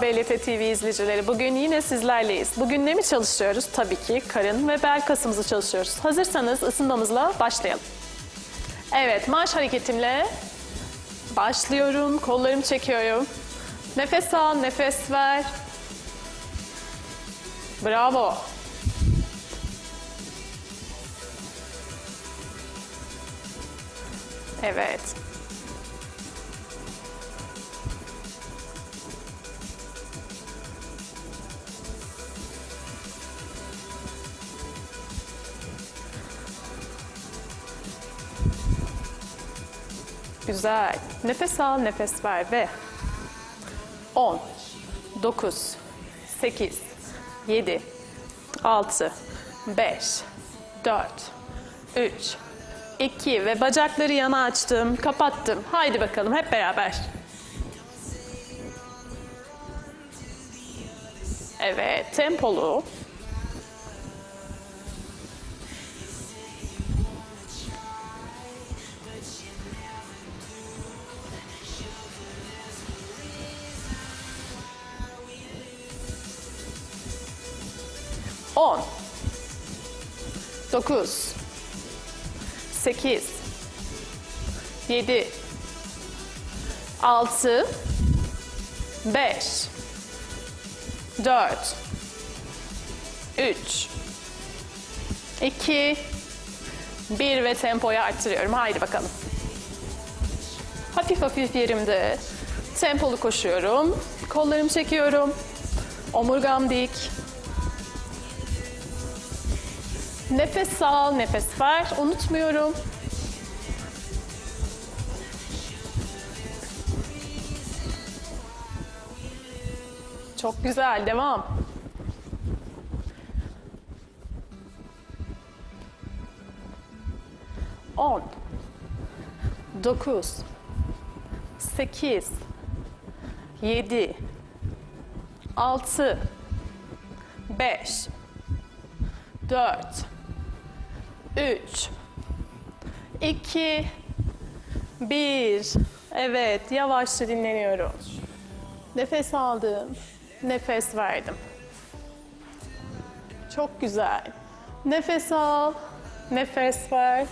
Merhaba BLT TV izleyicileri. Bugün yine sizlerleyiz. Bugün ne mi çalışıyoruz? Tabii ki karın ve bel kasımızı çalışıyoruz. Hazırsanız ısınmamızla başlayalım. Evet, marş hareketimle başlıyorum. Kollarımı çekiyorum. Nefes al, nefes ver. Bravo. Evet. Güzel. Nefes al, nefes ver ve 10, 9, 8, 7, 6, 5, 4, 3, 2 ve bacakları yana açtım, kapattım. Haydi bakalım hep beraber. Evet, tempolu. On, dokuz, sekiz, yedi, altı, beş, dört, üç, iki, bir ve tempoyu arttırıyorum. Haydi bakalım. Hafif hafif yerimde tempolu koşuyorum. Kollarımı çekiyorum. Omurgam dik. Nefes al, nefes ver. Unutmuyorum. Çok güzel, devam. On, dokuz, sekiz, yedi, altı, beş, dört, üç, iki, bir. Evet, yavaşça dinleniyorum. Nefes aldım, nefes verdim. Çok güzel. Nefes al, nefes ver.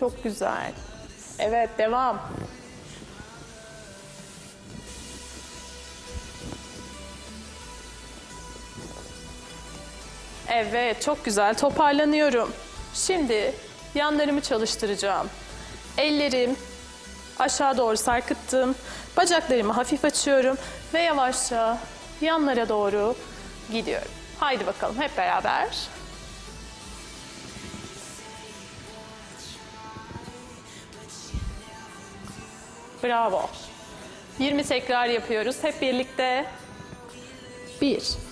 Çok güzel. Evet, devam. Evet, çok güzel. Toparlanıyorum. Şimdi yanlarımı çalıştıracağım. Ellerim aşağı doğru sarkıttım. Bacaklarımı hafif açıyorum ve yavaşça yanlara doğru gidiyorum. Haydi bakalım hep beraber. Bravo. 20 tekrar yapıyoruz hep birlikte. 1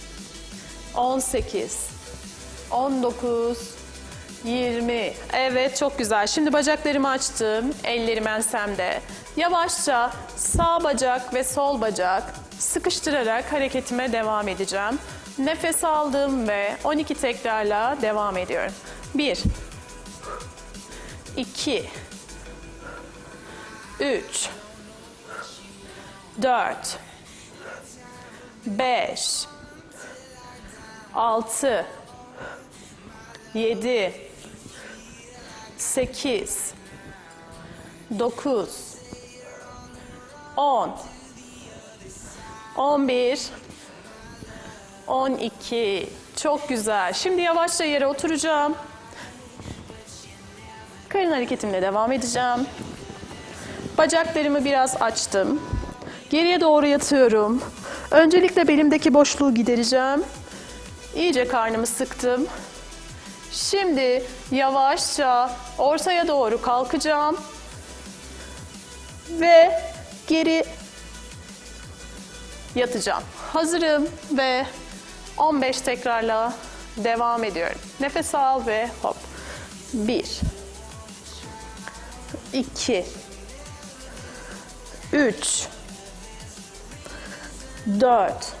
18, 19, 20. Evet çok güzel. Şimdi bacaklarımı açtım. Ellerim ensemde. Yavaşça sağ bacak ve sol bacak sıkıştırarak hareketime devam edeceğim. Nefes aldım ve 12 tekrarla devam ediyorum. 1 2 3 4 5 6 7 8 9 10 11 12 Çok güzel. Şimdi yavaşça yere oturacağım. Karın hareketimle devam edeceğim. Bacaklarımı biraz açtım. Geriye doğru yatıyorum. Öncelikle belimdeki boşluğu gidereceğim. İyice karnımı sıktım. Şimdi yavaşça ortaya doğru kalkacağım. Ve geri yatacağım. Hazırım ve 15 tekrarla devam ediyorum. Nefes al ve hop. 1 2 3 4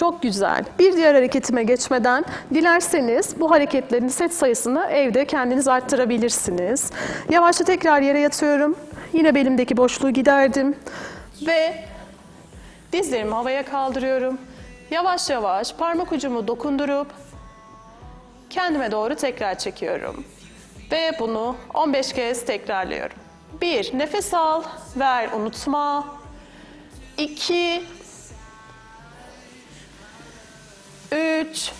Çok güzel. Bir diğer hareketime geçmeden dilerseniz bu hareketlerin set sayısını evde kendiniz arttırabilirsiniz. Yavaşça tekrar yere yatıyorum. Yine belimdeki boşluğu giderdim. Ve dizlerimi havaya kaldırıyorum. Yavaş yavaş parmak ucumu dokundurup kendime doğru tekrar çekiyorum. Ve bunu 15 kez tekrarlıyorum. 1. Nefes al, ver, unutma. 2 3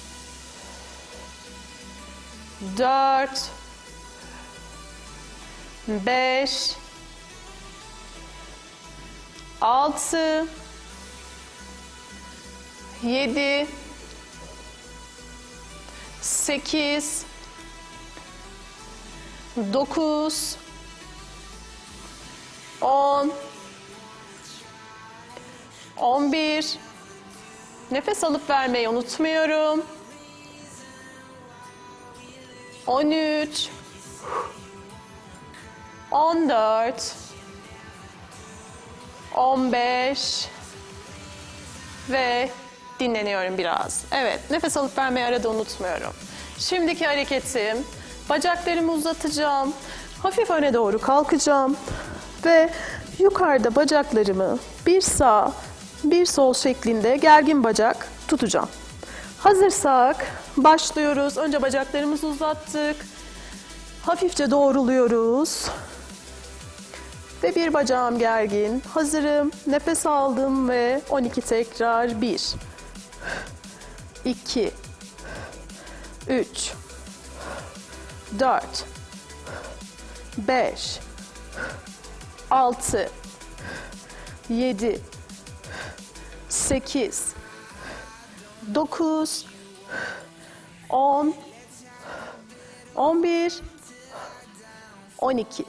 4 5 6 7 8 9 10 11 Nefes alıp vermeyi unutmuyorum. 13 14 15 ve dinleniyorum biraz. Evet, nefes alıp vermeyi arada unutmuyorum. Şimdiki hareketim, bacaklarımı uzatacağım. Hafif öne doğru kalkacağım ve yukarıda bacaklarımı bir sağ, bir sol şeklinde gergin bacak tutacağım. Hazırsak başlıyoruz. Önce bacaklarımızı uzattık. Hafifçe doğruluyoruz. Ve bir bacağım gergin. Hazırım. Nefes aldım ve 12 tekrar. 1 2 3 4 5 6 7 8 9 10 11 12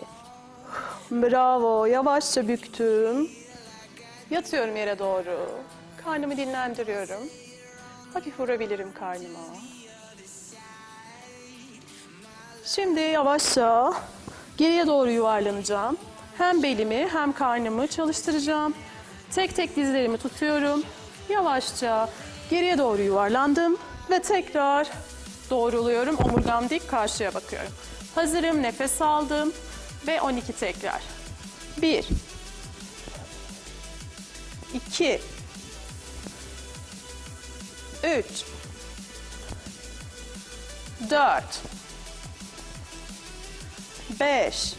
Bravo. Yavaşça büktüm. Yatıyorum yere doğru. Karnımı dinlendiriyorum. Hafif vurabilirim karnıma. Şimdi yavaşça geriye doğru yuvarlanacağım. Hem belimi hem karnımı çalıştıracağım. Tek tek dizlerimi tutuyorum. Yavaşça geriye doğru yuvarlandım ve tekrar doğruluyorum. Omurgam dik karşıya bakıyorum. Hazırım. Nefes aldım ve 12 tekrar. 1 2 3 4 5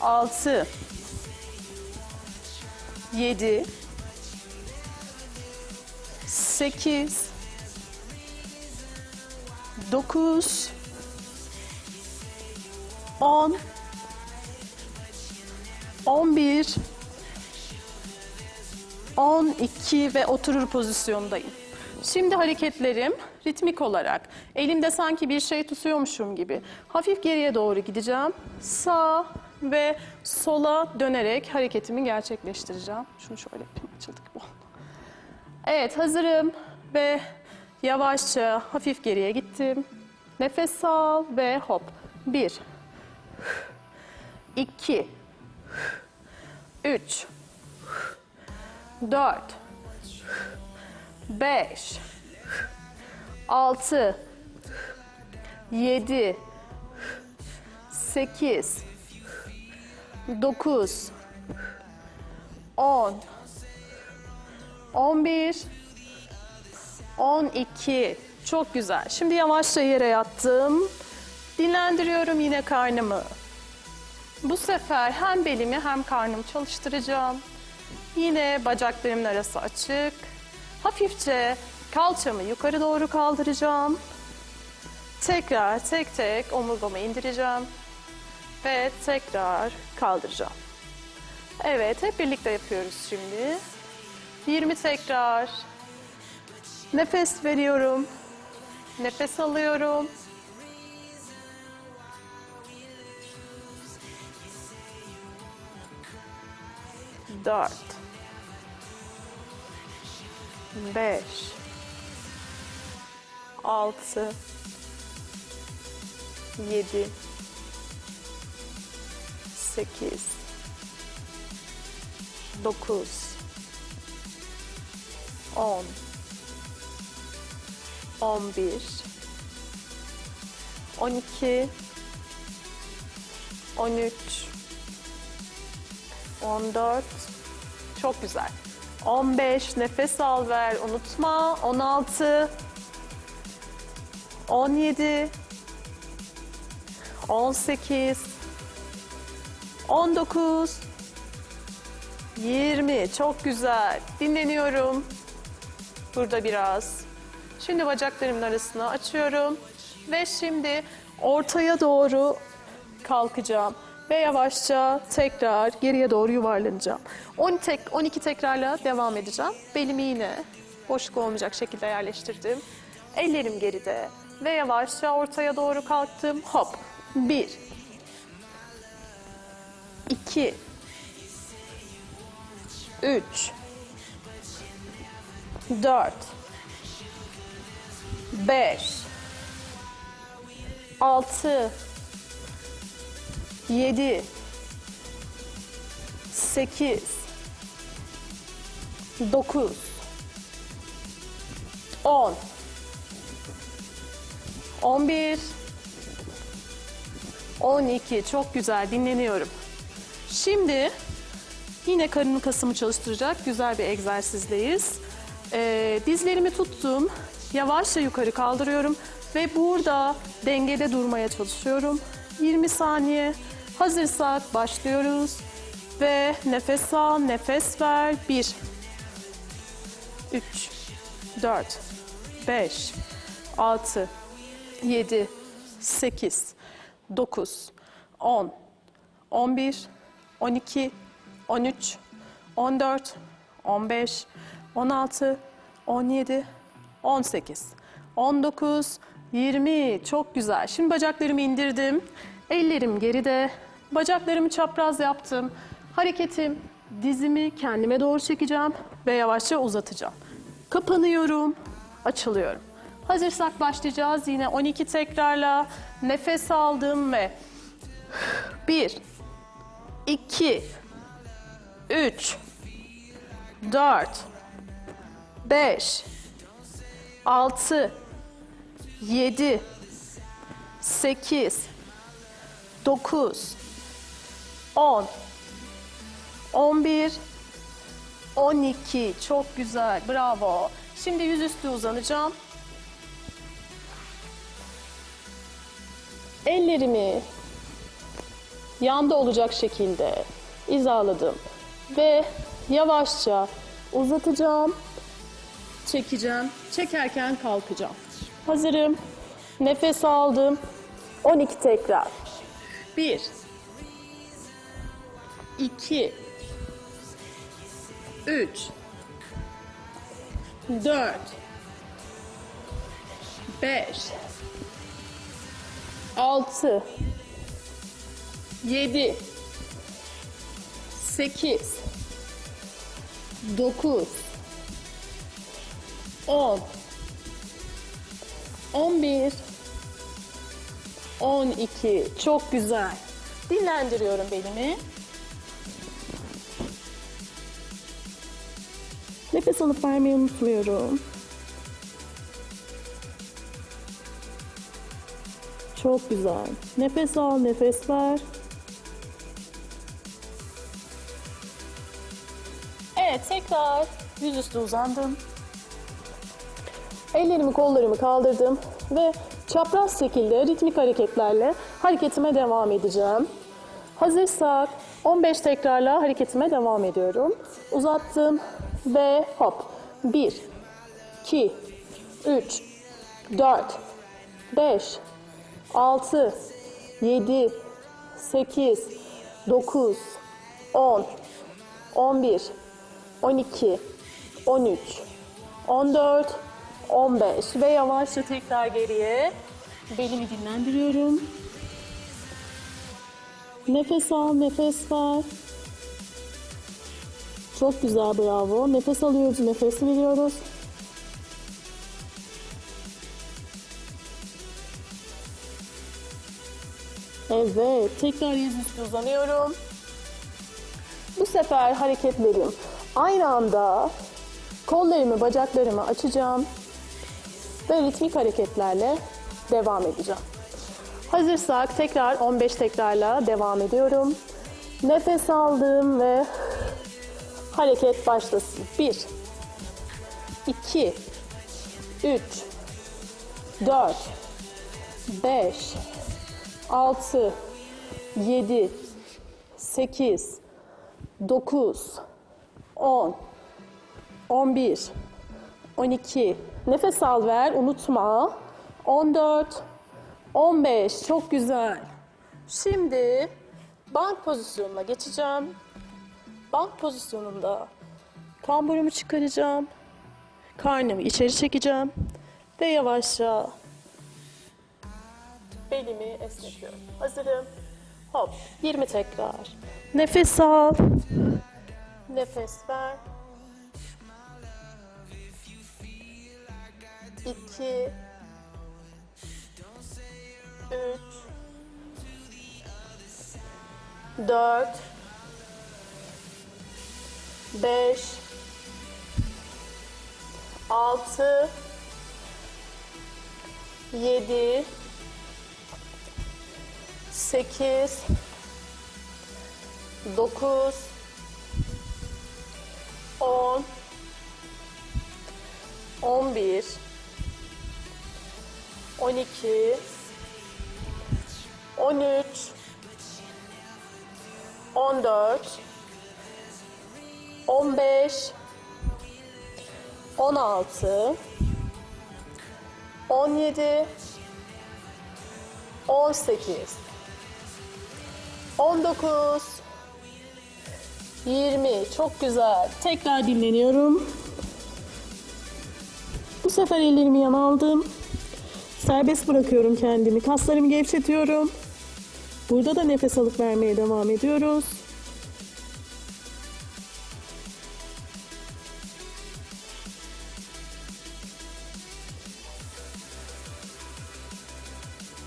6 7 8 9 10 11 12 ve oturur pozisyondayım. Şimdi hareketlerim ritmik olarak. Elimde sanki bir şey tutuyormuşum gibi. Hafif geriye doğru gideceğim. Sağ ve sola dönerek hareketimi gerçekleştireceğim. Şunu şöyle yapayım açıldık bu. Evet hazırım ve yavaşça hafif geriye gittim. Nefes al ve hop. Bir, 2 3 4 5 6 7 8 9 10 11 12 Çok güzel. Şimdi yavaşça yere yattım Dinlendiriyorum yine karnımı. Bu sefer hem belimi hem karnımı çalıştıracağım. Yine bacaklarımın arası açık. Hafifçe kalçamı yukarı doğru kaldıracağım. Tekrar tek tek omurgamı indireceğim. Ve tekrar kaldıracağım. Evet, hep birlikte yapıyoruz şimdi. 20 tekrar. Nefes veriyorum. Nefes alıyorum. Dört. Beş. Altı. Yedi. Sekiz. Dokuz. On. On bir. On iki. On üç. 14. Çok güzel. 15. Nefes al ver. Unutma. 16. 17. 18. 19. 20. Çok güzel. Dinleniyorum. Burada biraz. Şimdi bacaklarımın arasını açıyorum. Ve şimdi ortaya doğru kalkacağım. Ve yavaşça tekrar geriye doğru yuvarlanacağım. 10 tek, 12 tekrarla devam edeceğim. Belimi yine boşluk olmayacak şekilde yerleştirdim. Ellerim geride. Ve yavaşça ortaya doğru kalktım. Hop. 1 2 3 4 5 6 7 8 9 10 11 12 çok güzel dinleniyorum. Şimdi yine karın kasımı çalıştıracak güzel bir egzersizdeyiz. Ee, dizlerimi tuttum. Yavaşça yukarı kaldırıyorum ve burada dengede durmaya çalışıyorum. 20 saniye. Hazırsak başlıyoruz. Ve nefes al, nefes ver. 1 3 4 5 6 7 8 9 10 11 12 13 14 15 16 17 18 19 20 çok güzel. Şimdi bacaklarımı indirdim. Ellerim geride. Bacaklarımı çapraz yaptım. Hareketim dizimi kendime doğru çekeceğim ve yavaşça uzatacağım. Kapanıyorum, açılıyorum. Hazırsak başlayacağız. Yine 12 tekrarla nefes aldım ve 1 2 3 4 5 6 7 8 9 10 11 12 çok güzel bravo. Şimdi yüzüstü uzanacağım. Ellerimi yanda olacak şekilde hizaladım ve yavaşça uzatacağım. Çekeceğim. Çekerken kalkacağım. Hazırım. Nefes aldım. 12 tekrar. 1 2 3 4 5 6 7 8 9 10 11 12 çok güzel. Dinlendiriyorum belimi. Nefes alıp vermeyi unutmuyorum. Çok güzel. Nefes al, nefes ver. Evet, tekrar yüzüstü uzandım. Ellerimi, kollarımı kaldırdım ve çapraz şekilde ritmik hareketlerle hareketime devam edeceğim. Hazırsak 15 tekrarla hareketime devam ediyorum. Uzattım ve hop. 1, 2, 3, 4, 5, 6, 7, 8, 9, 10, 11, 12, 13, 14, 15 ve yavaşça tekrar geriye belimi dinlendiriyorum. Nefes al, nefes ver. Çok güzel, bravo. Nefes alıyoruz, nefes veriyoruz. Evet, tekrar yüzüstü uzanıyorum. Bu sefer hareketlerim aynı anda kollarımı, bacaklarımı açacağım ve ritmik hareketlerle devam edeceğim. Hazırsak tekrar 15 tekrarla devam ediyorum. Nefes aldım ve hareket başlasın. 1 2 3 4 5 6 7 8 9 10 11 12 Nefes al ver unutma. 14 15 çok güzel. Şimdi bank pozisyonuna geçeceğim. Bank pozisyonunda kamburumu çıkaracağım. Karnımı içeri çekeceğim ve yavaşça belimi esnetiyorum. Hazırım. Hop 20 tekrar. Nefes al. Nefes ver. 2 3 4 5 6 7 8 9 10 11 12 13 14 15 16 17 18 19 20 çok güzel. Tekrar dinleniyorum. Bu sefer ellerimi yana aldım. Serbest bırakıyorum kendimi. Kaslarımı gevşetiyorum. Burada da nefes alıp vermeye devam ediyoruz.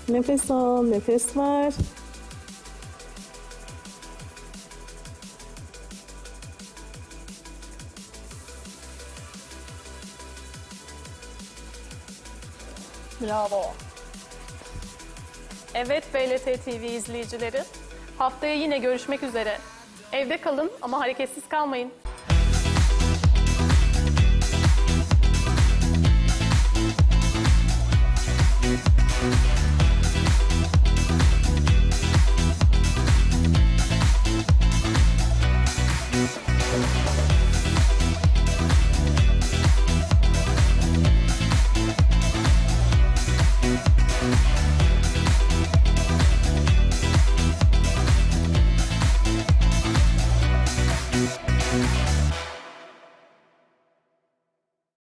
Nefes al, nefes ver. Bravo. Evet BLT TV izleyicileri. Haftaya yine görüşmek üzere. Evde kalın ama hareketsiz kalmayın.